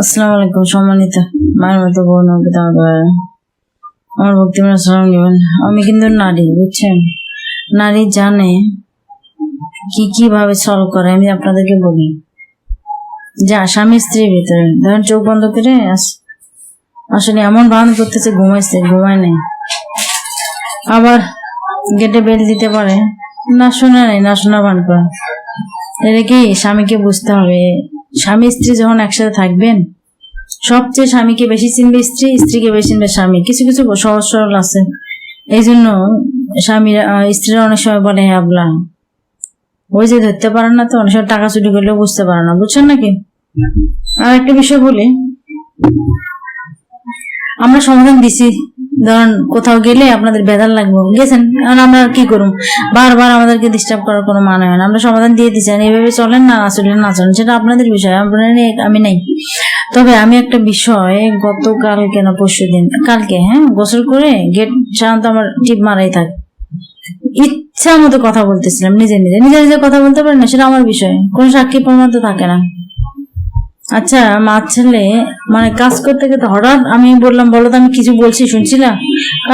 আসসালামু আলাইকুম, সম্মানিত মায়ের মতো বোন পিতা আমার ভক্তিমান সালাম নেবেন আমি কিন্তু নারী, বুঝছেন? নারী জানে কি কীভাবে সলভ করে, আমি আপনাদেরকে বলি। যে স্বামী স্ত্রীর ভিতরে, ধরেন চোখ বন্ধ করে আস- আসলে এমন ভান করতেছে, ঘুমাইছে, ঘুমায় নেই। আবার গেটে বেল দিতে পারে, না শোনা নেই, না শোনা ভান করে। এটা কি স্বামীকে বুঝতে হবে? স্বামী স্ত্রী যখন একসাথে থাকবেন, সবচেয়ে স্বামীকে বেশি চিনবে স্ত্রী, স্ত্রীকে বেশি চিনবে স্বামী। কিছু কিছু সহজ, সরল আছে। এই জন্য স্বামীরা স্ত্রীরা অনেক সময় বলে হ্যাঁ আবলা, ওই যে ধরতে পারে না তো, অনেক সময় টাকা চুরি করলেও বুঝতে পারে না। বুঝছেন নাকি? আর একটা বিষয় বলি, আমরা সমাধান দিছি। ধরেন কোথাও গেলে আপনাদের বেদার লাগবে। গেছেন, এখন আমরা কি করুম বারবার আমাদেরকে ডিস্টার্ব করার কোনো মানে হয় না। আমরা সমাধান দিয়ে দিচ্ছি। আর এইভাবে চলেন না আসলে না চলেন, সেটা আপনাদের বিষয়। আপনার আমি নাই। তবে আমি একটা বিষয়, গতকাল কেন পরশু দিন? কালকে হ্যাঁ? গোসল করে গেট সাধারণত আমার টিপ মারাই থাকে। ইচ্ছা মতো কথা বলতেছিলাম, নিজে নিজে। নিজে নিজে কথা বলতে পারি না, সেটা আমার বিষয়। কোনো সাক্ষী প্রমাণ তো থাকে না। আচ্ছা মার ছেলে মানে কাজ করতে করতে হঠাৎ আমি বললাম, বলো তো আমি কিছু বলছি শুনছিলাম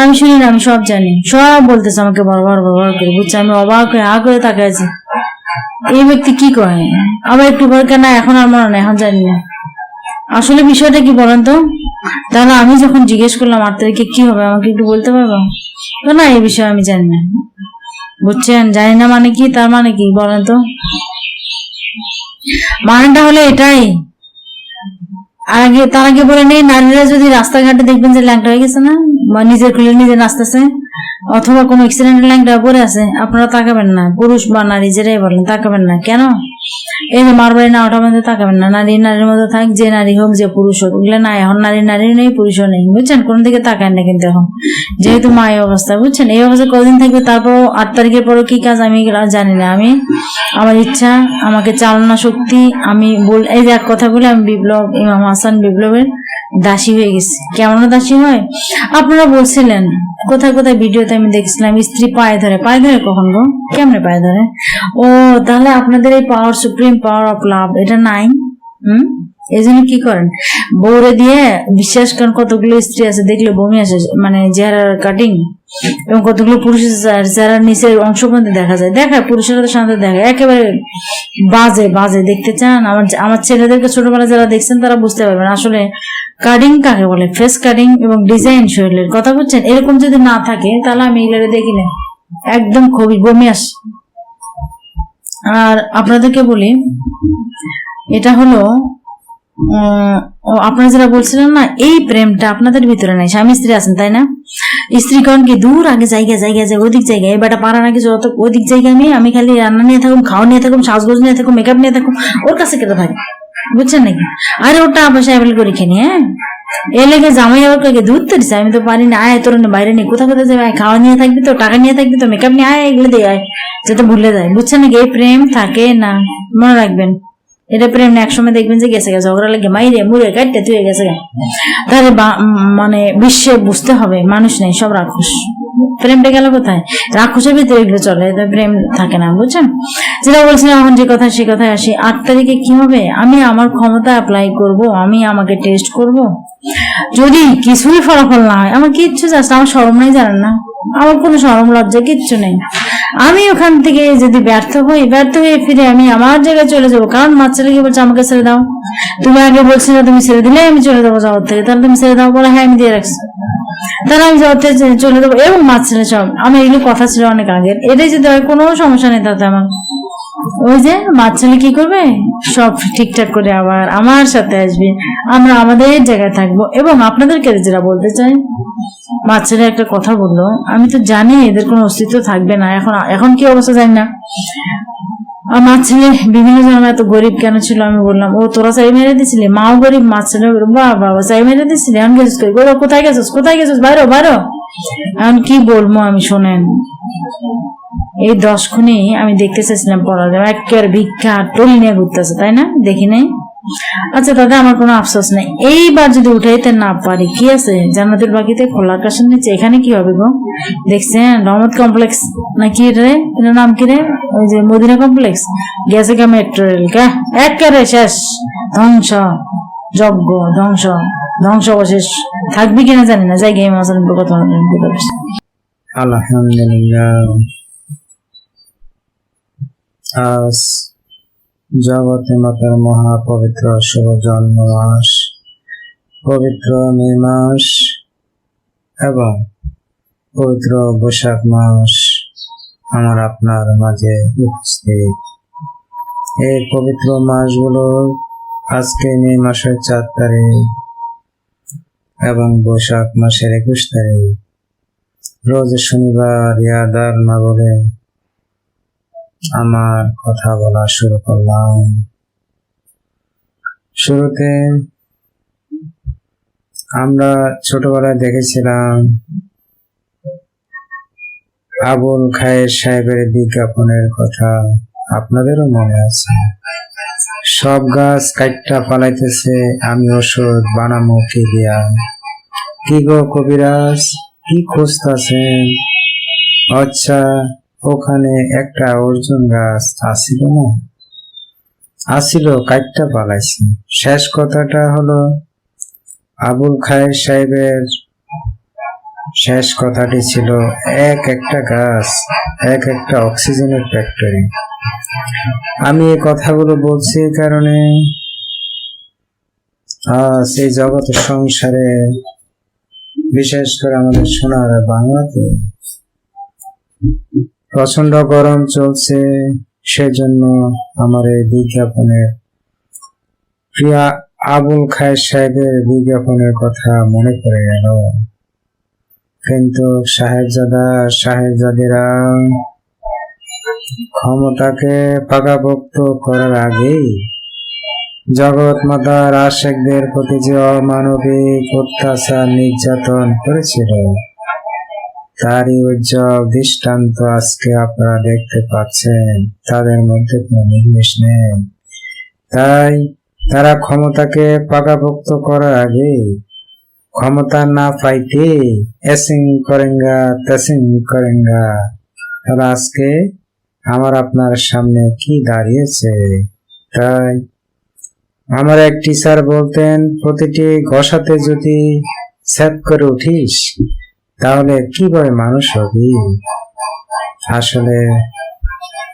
আমি শুনি না, আমি সব জানি। সব বলতেছে আমাকে বারবার বারবার করে, বুঝছে? আমি অবাক হয়ে আ করে তাকে আছি। এই ব্যক্তি কি কয় আবার একটু পরে কেন? এখন আর মনে এখন জানি না। আসলে বিষয়টা কি বলেন তো? তাহলে আমি যখন জিজ্ঞেস করলাম আট তারিখে কি হবে? আমাকে একটু বলতে পারব? না, এই বিষয়ে আমি জানি না। বুঝছেন? জানি না মানে কি, তার মানে কি, বলেন তো? মানেটা হলে এটাই। আগে, তার আগে বলে নেই, নারীরা যদি রাস্তাঘাটে দেখবেন যে ল্যাংটা হয়ে গেছে না, বা নিজের খুলে নিজে নাচতেছে, অথবা কোনো অ্যাক্সিডেন্টের ল্যাংটা পরে আছে, আপনারা তাকাবেন না, পুরুষ বা নারী, যেটাই বলেন, তাকাবেন না। কেন? এই যে মারবাড়ি না, ওটার মধ্যে তাকাবেন না। নারী, নারীর মধ্যে থাক, যে নারী হোক, যে পুরুষ হোক। ওগুলো না এখন নারী নারী নেই, পুরুষও নেই। বুঝছেন? কোন দিকে তাকান না কিন্তু এখন। যেহেতু মা এই অবস্থা, বুঝছেন? এই অবস্থা কদিন থাকবে তারপর আট তারিখের পরও কি কাজ আমি এগুলো জানি না। আমি, আমার ইচ্ছা, আমাকে চালনা শক্তি, আমি বল এই যে এক কথা বলে, আমি বিপ্লব, ইমাম হাসান বিপ্লবের দাসী হয়ে গেছে। কেমন দাসী হয়? আপনারা বলছিলেন, কোথায় কোথায় ভিডিওতে আমি দেখছিলাম, স্ত্রী পায়ে ধরে। পায়ে ধরে কখন গো? কেমনে পায়ে ধরে? ও, তাহলে আপনাদের এই পাওয়ার সুপ্রিম পাওয়ার অফ লাভ এটা নাই? হুম? এই জন্য কি করেন? বউরে দিয়ে বিশ্বাস করেন কতগুলো স্ত্রী আছে, দেখলে বমি আসে মানে চেহারার কাটিং এবং কতগুলো পুরুষের চেহারা- চেহারার নিচের অংশ পর্যন্ত দেখা যায়। দেখায়, পুরুষেরা তো সাধারণত দেখা। একেবারে বাজে বাজে। দেখতে চান, আমার আমার ছেলেদেরকে ছোটবেলায় যারা দেখছেন, তারা বুঝতে পারবেন আসলে কাটিং কাকে বলে? ফেস কাটিং এবং ডিজাইন শরীরের কথা বলছেন এরকম যদি না থাকে, তাহলে আমি এগুলো দেখি না। একদম খুবই বমি আসে আর আপনাদেরকে বলি, এটা হলো আপনারা যেটা বলছিলেন না, এই প্রেমটা আপনাদের ভিতরে নাই। স্বামী স্ত্রী আছেন, তাই না? স্ত্রী কোন কি দূর আগে জায়গা জায়গা যায় ওদিক জায়গায়। এই বেটা পারা নাকি যত ওদিক জায়গায় আমি আমি খালি রান্না নিয়ে থাকুম, খাওয়া নিয়ে থাকুম, সাজগোজ নিয়ে থাকুম মেকআপ নিয়ে থাকুম, ওর কাছে কেটে থাকে। বুঝছেন নাকি? আরে ওটা আবার অ্যাভেল করে খেনি হ্যাঁ? এ লেগে জামাই আবার কাকে দূর তরিস আমি তো পারি না, আয়, তোর না বাইরে নেই। কোথা কোথায় যাবে খাওয়া নিয়ে থাকবি তো, টাকা নিয়ে থাকবি তো মেকআপ নিয়ে আয়, এগুলো দিয়ে আয়, যাতে ভুলে যায়। বুঝছেন নাকি? এই প্রেম থাকে না, মনে রাখবেন। এটা প্রেম না একসময় দেখবেন যে গেছে গেছে ঝগড়া লাগে মাইরে, মুড়ে, কাটতে তুই গেছে। তাহলে মানে বিশ্বে বুঝতে হবে, মানুষ নেই, সব রাক্ষস। প্রেমটা গেল কোথায়? রাক্ষসের ভিতরে এগুলো চলে প্রেম থাকে না, বুঝছেন? যেটা বলছিলাম এখন যে কথা সে কথায় আসি, আট তারিখে কি হবে? আমি আমার ক্ষমতা অ্যাপ্লাই করব, আমি আমাকে টেস্ট করব। যদি কিছুই ফলাফল না হয়, আমার কিচ্ছু জাস্ট, আমার সরম নাই, জানেন না? আমার কোনো সরম লজ্জা, কিচ্ছু নেই। আমি ওখান থেকে যদি ব্যর্থ হই, ব্যর্থ হয়ে ফিরে আমি আমার জায়গায় চলে যাব। কারণ ছেলেকে বলছে, আমাকে ছেড়ে দাও। তুমি আগে বলছি না, তুমি ছেড়ে দিলে আমি চলে যাব জগৎ থেকে। তাহলে তুমি ছেড়ে দাও, বলে হ্যাঁ আমি দিয়ে রাখছি। তাহলে আমি জগৎ থেকে চলে যাব। এবং মাছ ছেলে সব আমি এগুলো কথা ছিল অনেক আগের। এটাই যদি হয়, কোনো সমস্যা নেই তাতে আমার। ওই যে মা কি করবে? সব ঠিকঠাক করে আবার আমার সাথে আসবে। আমরা আমাদের জায়গায় থাকব এবং আপনাদেরকে যেটা বলতে চাই মা একটা কথা বলল। আমি তো জানি এদের কোনো অস্তিত্ব থাকবে না। এখন এখন কি অবস্থা জানি না। আমার ছেলে বিভিন্ন জন এত গরিব কেন ছিল আমি বললাম, ও, তোরা চাই মেরে দিছিলি? মাও গরিব মা ছেলে বাবা চাই মেরে দিছিলি? এখন গেছিস কোথায় গেছিস? কোথায় গেছিস? বাইরো বাইরো। এখন কি বলব আমি, শোনেন। এই দশ খুনি আমি দেখতে চাইছিলাম পড়া যাবে একেবারে ভিক্ষা টলি নিয়ে ঘুরতেছে, তাই না? দেখি নাই? আচ্ছা দাদা, আমার কোনো আফসোস নেই। এইবার যদি উঠাইতে না পারি, কি আছে? জান্নাতের বাকিতে খোলা আকাশের নিচে। এখানে কি হবে গো? দেখছেন? রহমত কমপ্লেক্স না কি রে? নাম কি রে? ওই যে মদিনা কমপ্লেক্স? গেছে গা মেট্রো রেল, কা? একেবারে শেষ। ধ্বংস। যজ্ঞ, ধ্বংস। ধ্বংস অবশেষ থাকবে কিনা জানি না। যাই গিয়ে মাসান কথা আলহামদুলিল্লাহ। আজ জগতে মাতার মহাপবিত্র শুভ জন্ম মাস পবিত্র মে মাস এবং পবিত্র বৈশাখ মাস আমার আপনার মাঝে উপস্থিত। এই পবিত্র মাসগুলো আজকে মে মাসের চার তারিখ এবং বৈশাখ মাসের একুশ তারিখ। রোজ শনিবার ইয়াদার না বলে আমার কথা বলা শুরু করলাম। শুরুতে আমরা ছোটবেলায় দেখেছিলাম আবুল খায়ের সাহেবের বিজ্ঞাপনের কথা। আপনাদেরও মনে আছে? সব গাছ কাটটা পালাইতেছে আমি ওষুধ বানামো কি দিয়া। কি গো কবিরাজ? কি খুঁজতেছেন? আচ্ছা ওখানে একটা অর্জুন গাছ আসিল না? আসিল কাইটটা পালাইছে শেষ কথাটা হলো, আবুল খায়ের সাহেবের শেষ কথাটি ছিল, এক একটা গাছ, এক একটা অক্সিজেনের ফ্যাক্টরি। আমি এই কথাগুলো বলছি কারণে, আজ এই জগতের সংসারে বিশেষ করে আমাদের সোনার বাংলাতে। প্রচণ্ড গরম চলছে, সেজন্য আমার এই বিজ্ঞাপনের প্রিয়া আবুল খায়ের সাহেবের বিজ্ঞাপনের কথা মনে পড়ে গেল। কিন্তু সাহেবজাদা, সাহেবজাদেরা ক্ষমতাকে পাকাপোক্ত করার আগেই জগৎ মাতার আশেকদের প্রতি যে অমানবিক অত্যাচার, নির্যাতন করেছিল, তারই উজ্জ্বল দৃষ্টান্ত আজকে আপনারা দেখতে পাচ্ছেন। তাদের মধ্যে কোনো নির্মিশ নেই। তাই তারা ক্ষমতাকে পাকাপোক্ত করার আগে ক্ষমতা না পাইতে এসিং করেঙ্গা, তেসিং করেঙ্গা, তারা আজকে আমার আপনার সামনে কি দাঁড়িয়েছে? তাই আমার এক টিচার বলতেন, প্রতিটি ঘষাতে যদি সেট করে উঠিস, তাহলে কীভাবে মানুষ হবি? আসলে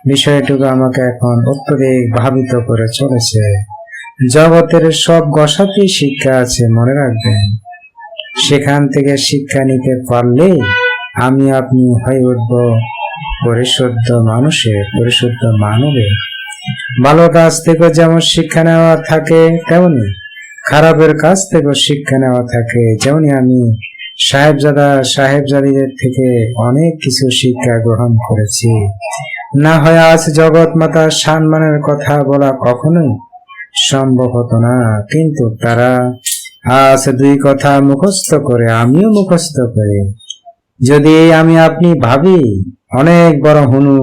বিষয়টুকু আমাকে এখন অত্যধিক ভাবিত করে চলেছে। জগতের সব গসাতেই শিক্ষা আছে, মনে রাখবেন। সেখান থেকে শিক্ষা নিতে পারলে আমি আপনি হয়ে উঠব পরিশুদ্ধ মানুষের, পরিশুদ্ধ মানবে ভালো কাজ থেকে যেমন শিক্ষা নেওয়া থাকে, তেমনি খারাপের কাছ থেকেও শিক্ষা নেওয়া থাকে। যেমনি আমি সাহেবজাদা, সাহেবজাদিদের থেকে অনেক কিছু শিক্ষা গ্রহণ করেছি। না হয় আজ জগৎ মাতার সম্মানের কথা বলা কখনোই সম্ভব হতো না, কিন্তু তারা আজ দুই কথা মুখস্থ করে, আমিও মুখস্থ করে। যদি আমি আপনি ভাবি, অনেক বড় হনু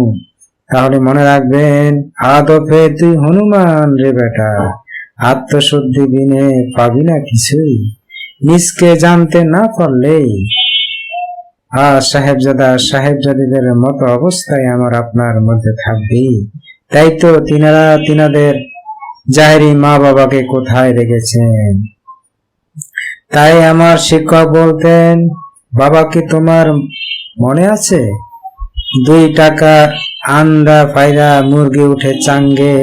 তাহলে মনে রাখবেন, আদপে তুই হনুমান রে বেটা। আত্মশুদ্ধি বিনে পাবি না কিছুই। নিজকে জানতে না পারলেই। আর সাহেবজাদা, সাহেবজাদিদের মতো অবস্থায় আমার আপনার মধ্যে থাকবে। তাই তো তিনারা তিনাদের জাহেরি মা বাবাকে কোথায় রেখেছেন? তাই আমার শিক্ষক বলতেন, বাবা কি তোমার মনে আছে? দুই টাকা আন্ডা ফাইরা মুরগি উঠে চাঙ্গে,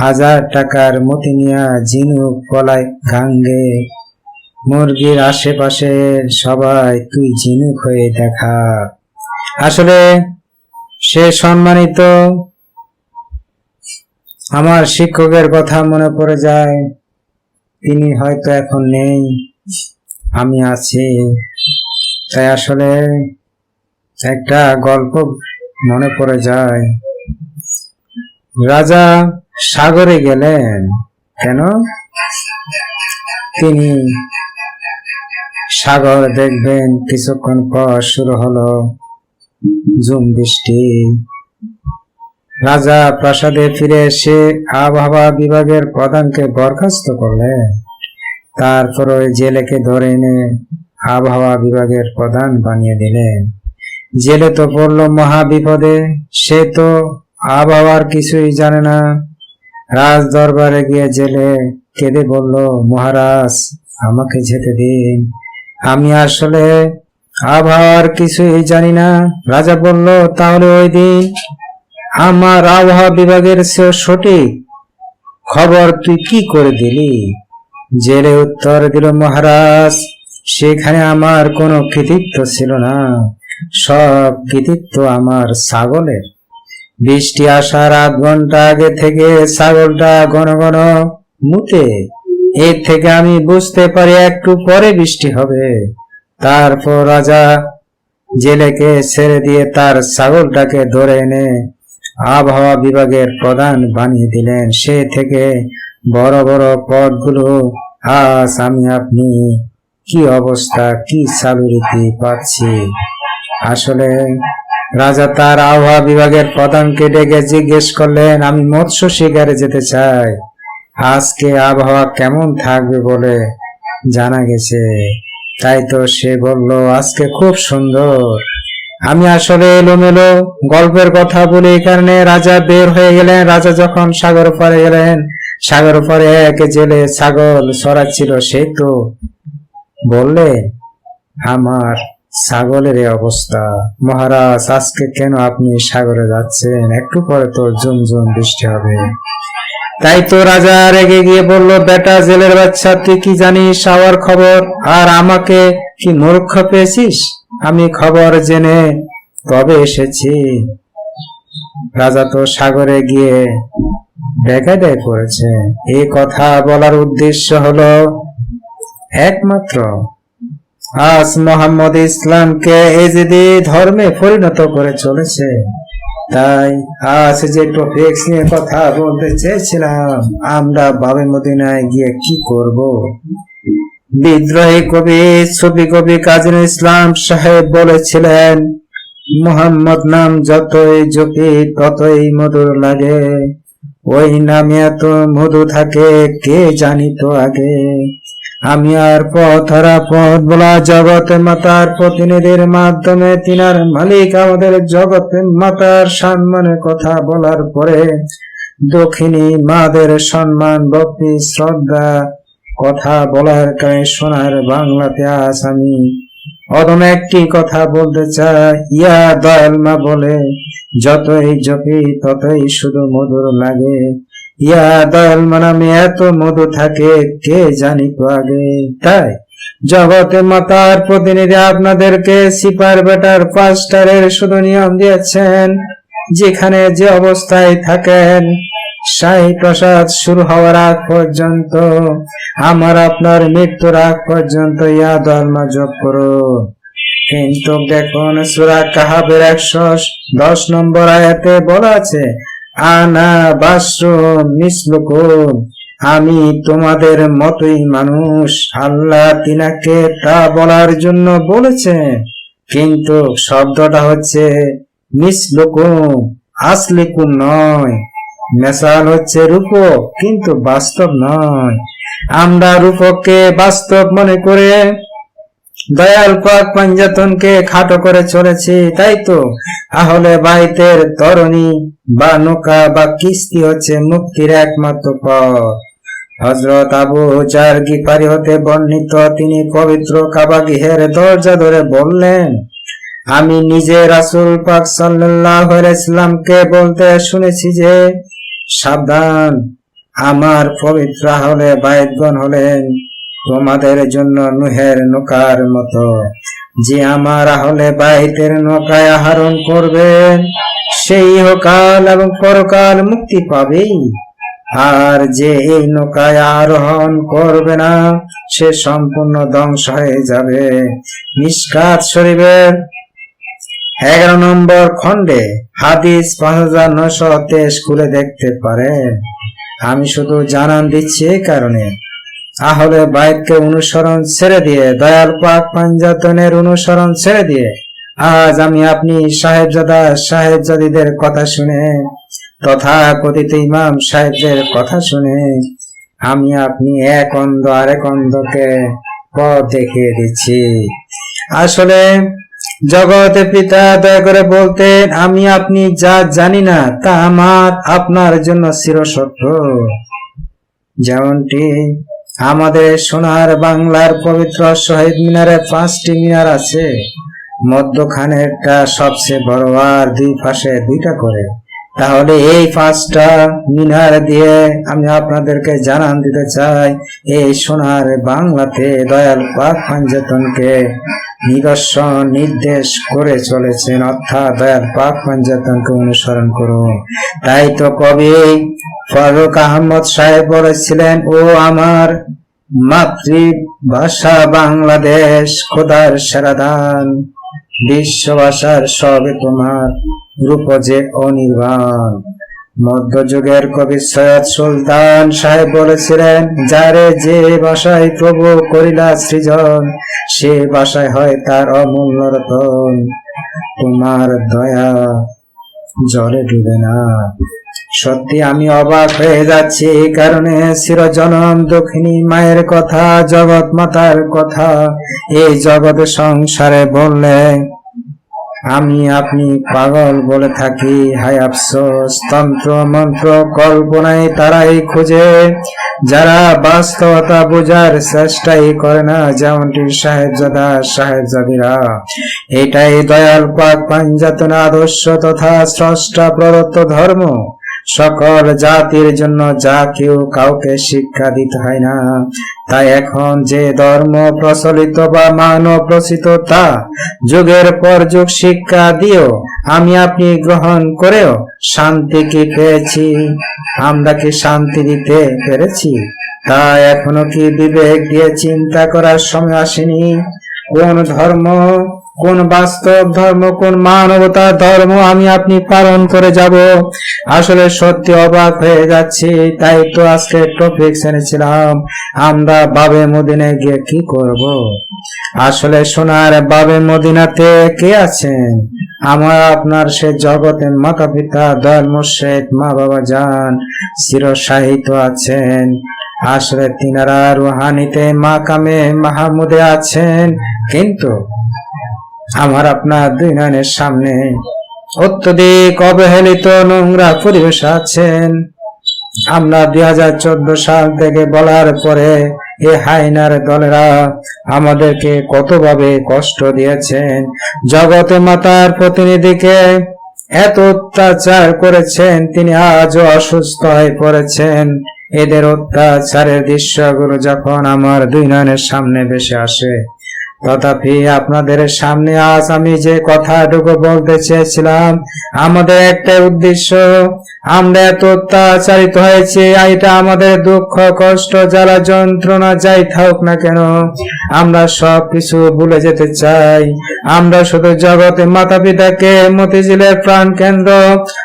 হাজার টাকার মতিনিয়া ঝিনুক কলাই গাঙ্গে মুরগির আশেপাশে সবাই তুই ঝিনুক হয়ে দেখা। আসলে সে সম্মানিত আমার শিক্ষকের কথা মনে পড়ে যায়, তিনি হয়তো এখন নেই, আমি আছি। তাই আসলে একটা গল্প মনে পড়ে যায়। রাজা সাগরে গেলেন। কেন? তিনি সাগর দেখবেন, কিছুক্ষণ পর শুরু হলো ঝুম বৃষ্টি। রাজা প্রাসাদে ফিরে এসে আবহাওয়া বিভাগের প্রধানকে বরখাস্ত করলেন। তারপর ওই জেলেকে ধরে এনে আবহাওয়া বিভাগের প্রধান বানিয়ে দিলেন। জেলে তো পড়ল মহা বিপদে সে তো আবহাওয়ার কিছুই জানে না। রাজ দরবারে গিয়ে জেলে কেঁদে বলল, মহারাজ, আমাকে যেতে দিন। আমি আসলে আবহাওয়ার কিছুই জানি না। রাজা বলল, তাহলে ওই দিন আমার আবহাওয়া বিভাগের চেয়েও সঠিক খবর তুই কি করে দিলি? জেলে উত্তর দিল, মহারাজ, সেখানে আমার কোনো কৃতিত্ব ছিল না। সব কৃতিত্ব আমার ছাগলের। বৃষ্টি আসার আধ ঘণ্টা আগে থেকে ছাগলটা ঘন ঘন মুতে। এর থেকে আমি বুঝতে পারি একটু পরে বৃষ্টি হবে। তারপর রাজা জেলেকে ছেড়ে দিয়ে তার ছাগলটাকে ধরে এনে আবহাওয়া বিভাগের প্রধান বানিয়ে দিলেন। সে থেকে বড় বড় পদগুলো, আজ আমি আপনি কি অবস্থা, কি চালুরীতি পাচ্ছি? আসলে রাজা তার আবহাওয়া বিভাগের প্রধানকে ডেকে জিজ্ঞেস করলেন, আমি মৎস্য শিকারে যেতে চাই। আজকে আবহাওয়া কেমন থাকবে বলে জানা গেছে? তাই তো সে বলল, আজকে খুব সুন্দর। আমি আসলে এলোমেলো গল্পের কথা বলি এই কারণে রাজা বের হয়ে গেলেন। রাজা যখন সাগর পারে গেলেন, সাগর পারে এক জেলে ছাগল সরাচ্ছিল, সে তো বললেন আমার ছাগলের এই অবস্থা। মহারাজ, আজকে কেন আপনি সাগরে যাচ্ছেন? একটু পরে তো ঝুমঝুম বৃষ্টি হবে। তাই তো রাজা রেগে গিয়ে বলল, বেটা, জেলের বাচ্চা, তুই কি জানিস আমার খবর? আর আমাকে কি মূর্খ পেয়েছিস? আমি খবর জেনে তবে এসেছি? রাজা তো সাগরে গিয়ে বেকায়দায় পড়েছে। এই কথা বলার উদ্দেশ্য হলো, একমাত্র আজ মোহাম্মদ ইসলামকে এজিদি ধর্মে পরিণত করে চলেছে, তাই আজ যে টপিক্স নিয়ে কথা বলতে চেয়েছিলাম, আমরা বাবে মদিনায় গিয়ে কি করব? বিদ্রোহী কবি ছবি কবি কাজী ইসলাম সাহেব বলেছিলেন, মোহাম্মদ নাম যতই জপি, ততই মধুর লাগে। ওই নামে এত মধু থাকে, কে জানিত আগে? আমি আর পথরা পথ বলা জগৎ মাতার প্রতিনিধির মাধ্যমে তিনার মালিক আমাদের জগৎ মাতার সম্মানের কথা বলার পরে দক্ষিণী মাদের সম্মান, ভক্তি, শ্রদ্ধা কথা বলার কারণে সোনার বাংলাতে আজ আমি অদম একটি কথা বলতে চাই। ইয়া দয়াল মা বলে, যতই জপি ততই শুধু মধুর লাগে। ইয়া এত মধু থাকে, কে জানি আগে তাই জগতে মাতার প্রতিনিধি আপনাদেরকে সিপার বেটার শুধু নিয়ম দিয়েছেন, যেখানে যে অবস্থায় থাকেন, শাহী প্রসাদ শুরু হওয়ার আগ পর্যন্ত, আমার আপনার মৃত্যুর আগ পর্যন্ত ইয়া দলমা জপ করো। কিন্তু দেখুন সুরা কাহাবের একশো দশ নম্বর আয়াতে বলা আছে আনা বাসু মিসলুকুম আমি তোমাদের মতোই মানুষ। আল্লাহ তিনাকে তা বলার জন্য বলেছেন। কিন্তু শব্দটা হচ্ছে মিসলুকুম আসলিকুম নয়। মেশাল হচ্ছে রূপক, কিন্তু বাস্তব নয়। আমরা রূপককে বাস্তব মনে করে দয়াল পাক পাঞ্জাতনকে খাটো করে চলেছি, তাই তো? আহলে বাইতের তরণী বা নৌকা বা কিস্তি হচ্ছে মুক্তির একমাত্র পথ। হজরত আবু জার গিফারি হতে বর্ণিত? তিনি পবিত্র কাবা গৃহের দরজা ধরে বললেন, আমি নিজে রাসুল পাক সাল্লাহ ইসলামকে বলতে শুনেছি যে, সাবধান, আমার পবিত্র হলে বাইদগণ হলেন তোমাদের জন্য নুহের নৌকার মতো। যে আমার হলে বাইতের নৌকায় আহরণ করবেন সেই ইহকাল এবং পরকাল মুক্তি পাবেই আর যে এই নৌকায় আরোহণ করবে না, সে সম্পূর্ণ ধ্বংস হয়ে যাবে। নিষ্কাত শরীফের এগারো নম্বর খণ্ডে হাদিস পাঁচ হাজার নশো তেইশ খুলে দেখতে পারেন। আমি শুধু জানান দিচ্ছি এই কারণে। তাহলে বাইককে অনুসরণ ছেড়ে দিয়ে, দয়াল পাক পাঞ্জাতনের অনুসরণ ছেড়ে দিয়ে, আজ আমি আপনি সাহেবজাদা সাহেবজাদিদের কথা শুনে তথা কথিত ইমাম সাহেবদের কথা শুনে, আমি আপনি এক অন্ধ আরেক অন্ধকে পথ দেখিয়ে দিচ্ছি। আসলে জগতে পিতা দয়া করে বলতেন, আমি আপনি যা জানি না, তা আমার, আপনার জন্য চিরসত্য যেমনটি আমাদের সোনার বাংলার পবিত্র শহীদ মিনারে পাঁচটি মিনার আছে। মধ্যখানেরটা সবচেয়ে বড় আর দুই পাশে দুইটা করে। তাহলে এই পাঁচটা মিনার দিয়ে আমি আপনাদেরকে জানান দিতে চাই, এই সোনার বাংলাতে দয়াল পাক পাঞ্জাতনকে নিদর্শন, নির্দেশ করে চলেছেন। অর্থাৎ দয়াল পাক পাঞ্জাতনকে অনুসরণ করুন। তাই তো কবি ফারুক আহমদ সাহেব বলেছিলেন, ও আমার মাতৃভাষা বাংলাদেশ, খোদার সেরাদান বিশ্বভাষার সবে তোমার রূপ যে অনির্বাণ। মধ্যযুগের কবি সৈয়দ সুলতান সাহেব বলেছিলেন, যারে যে ভাষায় প্রভু করিলা সৃজন, সে ভাষায় হয় তার অমূল্য রতন। তোমার দয়া জলে ডুবে না। সত্যি আমি অবাক হয়ে যাচ্ছি এই কারণে চিরজনম দক্ষিণী মায়ের কথা, জগৎ মাতার কথা, এই জগৎ সংসারে বললে আমি আপনি পাগল বলে থাকি, হায় আফসোস, তন্ত্র, মন্ত্র, কল্পনায় তারাই খুঁজে, যারা বাস্তবতা বোঝার চেষ্টাই করে না, যেমনটি সাহেবজাদা, সাহেবজাদিরা। এটাই দয়াল পাক পাঞ্জাতন আদর্শ তথা স্রষ্টা প্রদত্ত ধর্ম। সকল জাতির জন্য যা কেউ কাউকে শিক্ষা দিতে হয় না। তাই এখন যে ধর্ম প্রচলিত বা মানব রচিত তা যুগের পর যুগ শিক্ষা দিও আমি আপনি গ্রহণ করেও শান্তি কি পেয়েছি? আমরা কি শান্তি দিতে পেরেছি? তা এখনও কি বিবেক দিয়ে চিন্তা করার সময় আসেনি? কোন ধর্ম কোন বাস্তব ধর্ম, কোন মানবতা ধর্ম আমি আপনি পালন করে যাব। আসলে সত্যি অবাক হয়ে যাচ্ছি, তাই তো আজকে টপিক এনেছিলাম, আমরা বাবে মদিনে গিয়ে কি করব? আসলে সোনার বাবে মদিনাতে কে আছেন? আমার, আপনার সে জগতের মাতা পিতা দয়াল মুর্শেদ মা বাবা যান চির সাহিত্য আছেন। আসলে তিনারা রুহানিতে মাকামে মাহমুদে আছেন, কিন্তু আমার আপনার দুই নয়নের সামনে। অত্যধিক অবহেলিত নোংরা পরিবেশ আছেন। আমরা দুই হাজার চোদ্দ সাল থেকে বলার পরে এ হাইনার দলেরা আমাদেরকে কতভাবে কষ্ট দিয়েছেন। জগতে মাতার প্রতিনিধিকে এত অত্যাচার করেছেন, তিনি আজও অসুস্থ হয়ে পড়েছেন। এদের অত্যাচারের দৃশ্যগুলো যখন আমার দুই নয়নের সামনে ভেসে আসে তথাপি আপনাদের সামনে আজ আমি যে কথাটুকু বলতে চেয়েছিলাম, আমাদের একটা উদ্দেশ্য, আমরা এত অত্যাচারিত হয়েছি এটা আমাদের দুঃখ, কষ্ট, জ্বালা, যন্ত্রণা, যাই থাকুক না কেন, আমরা সব কিছু ভুলে যেতে চাই। আমরা শুধু জগতে মাতা পিতাকে মতিঝিলের প্রাণ কেন্দ্র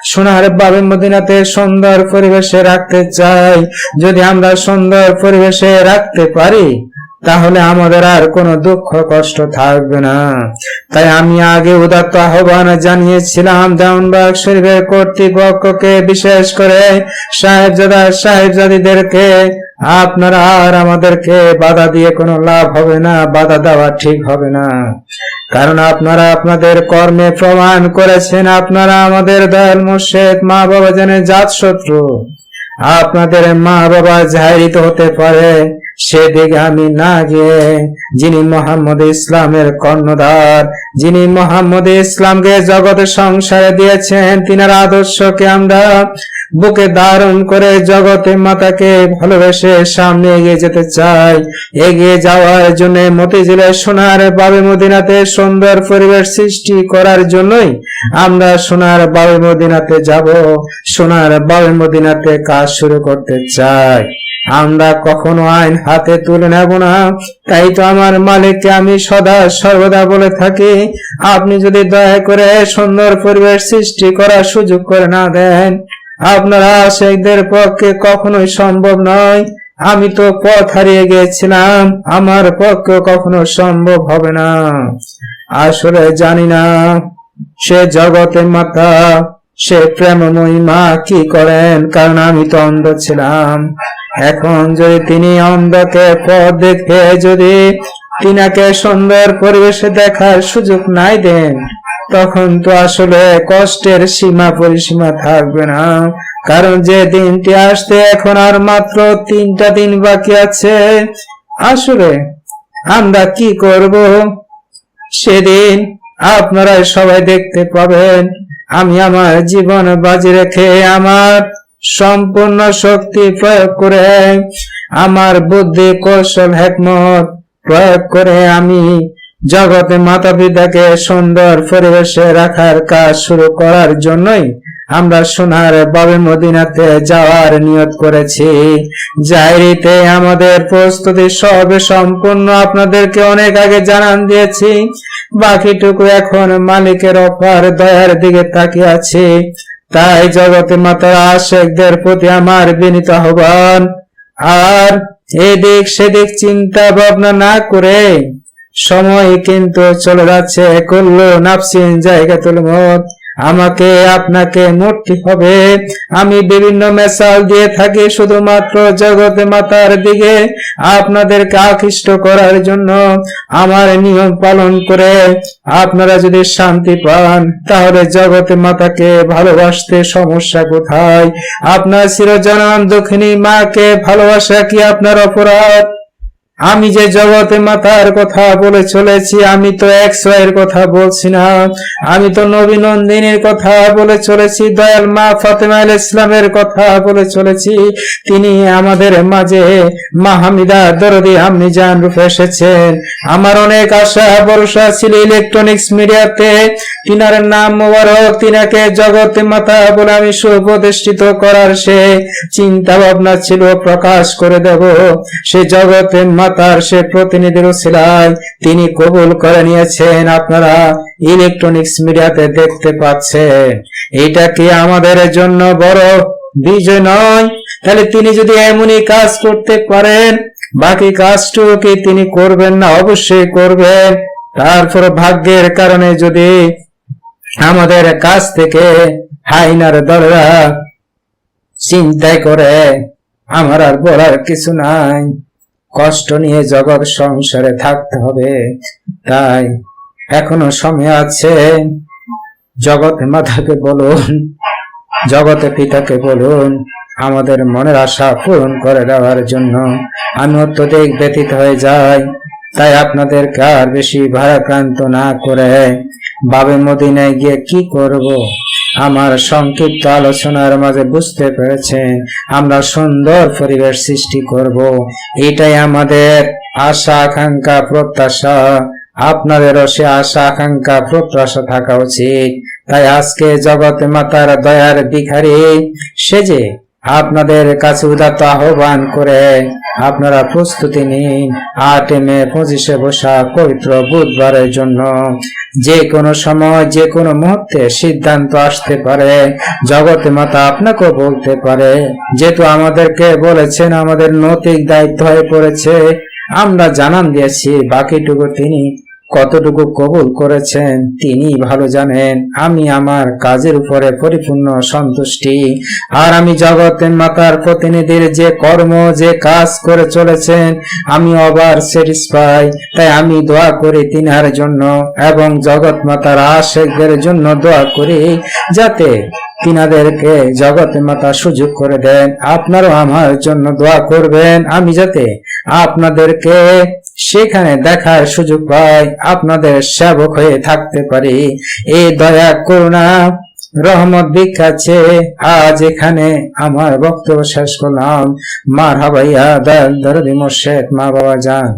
সোনার বাবে মদিনাতে সুন্দর পরিবেশে রাখতে চাই। যদি আমরা সুন্দর পরিবেশে রাখতে পারি তাহলে আমাদের আর কোনো দুঃখ কষ্ট থাকবে না। তাই আমি আগে উদাত্ত আহ্বান জানিয়েছিলাম দেওয়ানবাগ শরীফের কর্তৃপক্ষকে বিশেষ করে সাহেবজাদা সাহেবজাদিদেরকে, আপনারা আর আমাদেরকে বাধা দিয়ে কোনো লাভ হবে না, বাধা দেওয়া ঠিক হবে না। কারণ আপনারা আপনাদের কর্মে প্রমাণ করেছেন, আপনারা আমাদের দয়াল মুর্শেদ মা বাবা জানে জাত শত্রু আপনাদের মা বাবা জাহিরিত হতে পারে সেদিকে আমি না গে যিনি মোহাম্মদ ইসলামের কর্ণধার, যিনি মোহাম্মদ ইসলামকে জগতের সংসারে দিয়েছেন, তিনার আদর্শকে আমরা বুকে ধারণ করে জগতে মাতাকে ভালোবেসে সামনে এগিয়ে যেতে চাই। এগিয়ে যাওয়ার জন্য মতিঝিলের সোনার বাবে মদিনাতে সুন্দর পরিবেশ সৃষ্টি করার জন্যই আমরা সোনার বাবে মদিনাতে যাব। সোনার বাবে মদিনাতে কাজ শুরু করতে চাই। আমরা কখনো আইন হাতে তুলে নেব না। তাই তো আমার মালিককে আমি সদা সর্বদা বলে থাকি। আপনি যদি দয়া করে সুন্দর পরিবেশ সৃষ্টি করার সুযোগ করে না দেন আপনারা শেখদের পক্ষে কখনোই সম্ভব নয়। আমি তো পথ হারিয়ে গিয়েছিলাম আমার পক্ষে কখনো সম্ভব হবে না। আসলে জানি না, সে জগতের মাতা, সে প্রেমময়ী মা কি করেন, কারণ আমি তো অন্ধ ছিলাম। এখন যদি তিনি অন্ধকে পথ দেখে যদি তিনাকে সুন্দর পরিবেশে দেখার সুযোগ নাই দেন তখন তো আসলে কষ্টের সীমা পরিসীমা থাকবে না। কারণ যে দিনটি আসতে এখন আর মাত্র তিনটা দিন বাকি আছে। আসলে আমরা কি করব? সেদিন আপনারা সবাই দেখতে পাবেন, আমি আমার জীবন বাজি রেখে আমার সম্পূর্ণ শক্তি প্রয়োগ করে, আমার বুদ্ধি কৌশল, হেকমত প্রয়োগ করে আমি জগতে মাতা পিতাকে সুন্দর পরিবেশে রাখার কাজ শুরু করার জন্যই আমরা সোনার বাবে মদিনাতে যাওয়ার নিয়ত করেছি। জাইরিতে আমাদের প্রস্তুতি সবে সম্পূর্ণ। আপনাদেরকে অনেক আগে জানান দিয়েছি। বাকিটুকু এখন মালিকের অপার দয়ার দিকে তাকিয়ে আছে তাই জগতে মাতার আশেকদের প্রতি আমার বিনীত আহ্বান। আর এদিক সেদিক চিন্তা ভাবনা না করে সময় কিন্তু চলে যাচ্ছে করল নাফসিন জায়গা মত আমাকে, আপনাকে মরতে হবে। আমি বিভিন্ন মেসাল দিয়ে থাকি শুধুমাত্র জগতে মাতার দিকে। আপনাদেরকে আকৃষ্ট করার জন্য আমার নিয়ম পালন করে। আপনারা যদি শান্তি পান, তাহলে জগতে মাতাকে ভালোবাসতে সমস্যা কোথায়? আপনার চিরজনম দক্ষিণী মাকে ভালোবাসা কি আপনার অপরাধ? আমি যে জগতে মাতার কথা বলে চলেছি, আমি তো একশো এর কথা বলছি না। আমি তো নবী নন্দিনীর কথা বলে চলেছি, দয়াল মা ফাতেমা ইসলামের কথা বলে চলেছি। তিনি আমাদের মাঝে মাহামিদা দরদি আমনি জান রূপে এসেছেন। আমার অনেক আশা, ভরসা ছিল ইলেকট্রনিক্স মিডিয়াতে। তিনার নাম মোবারক, তিনাকে জগতে মাতা বলে আমি সুপ্রতিষ্ঠিত করার সে চিন্তা ভাবনা ছিল প্রকাশ করে দেব। সে জগতে মাতার সে প্রতিনিধির ছিলায় তিনি কবুল করে নিয়েছেন। আপনারা ইলেকট্রনিক্স মিডিয়াতে দেখতে পাচ্ছেন। এটা কি আমাদের জন্য বড় বিজয় নয়? তাহলে তিনি যদি এমনই কাজ করতে পারেন, বাকি কাজটুকু কি তিনি করবেন না? অবশ্যই করবেন। তারপর ভাগ্যের কারণে যদি আমাদের কাছ থেকে হাইনার দলরা চিন্তাই করে, আমার আর বলার কিছু নাই। কষ্ট নিয়ে জগৎ সংসারে থাকতে হবে। তাই এখনও সময় আছে। জগতে মাতাকে বলুন জগতে পিতাকে বলুন, আমাদের মনের আশা পূরণ করে দেওয়ার জন্য। আমি অত্যধিক ব্যতীত হয়ে যাই, তাই আপনাদেরকে আর বেশি ভারাক্রান্ত না করে বাবে মদিনায় গিয়ে কি করব? আমার সংক্ষিপ্ত আলোচনার মাঝে বুঝতে পেরেছেন, আমরা সুন্দর পরিবেশ সৃষ্টি করব। এটাই আমাদের আশা, আকাঙ্ক্ষা, প্রত্যাশা। আপনাদেরও সে আশা, আকাঙ্ক্ষা, প্রত্যাশা থাকা উচিত। তাই আজকে জগতে মাতার দয়ার ভিখারি সেজে আপনাদের কাছে উদাত্ত আহ্বান করে আপনারা প্রস্তুতি নিন। আট মে পঁচিশে বসা পবিত্র বুধবারের জন্য। যে কোনো সময়, যে কোনো মুহূর্তে সিদ্ধান্ত আসতে পারে। জগতে মাতা আপনাকে বলতে পারে, যেহেতু আমাদেরকে বলেছেন, আমাদের নৈতিক দায়িত্ব হয়ে পড়েছে, আমরা জানান দিয়েছি, বাকিটুকু তিনি কতটুকু কবুল করেছেন তিনি ভালো জানেন। আমি আমার কাজের উপরে পরিপূর্ণ সন্তুষ্টি। আর আমি জগতের মাতার প্রতিনিধির যে কর্ম, যে কাজ করে চলেছেন, আমি অবার স্যাটিসফাই। তাই আমি দোয়া করি তিনার জন্য এবং জগৎ মাতার আশেকদের জন্য দোয়া করি, যাতে তিনাদেরকে জগতে মাতা সুযোগ করে দেন। আপনারও আমার জন্য দোয়া করবেন। আমি যাতে আপনাদেরকে সেখানে দেখার সুযোগ পাই, আপনাদের সেবক হয়ে থাকতে পারি। এই দয়া, করুণা, রহমত বিখ্যাছে আজ এখানে আমার বক্তব্য শেষ করলাম। মার হাবাইয়া দয়াল দরদি মোর্শেদ মা বাবা যান।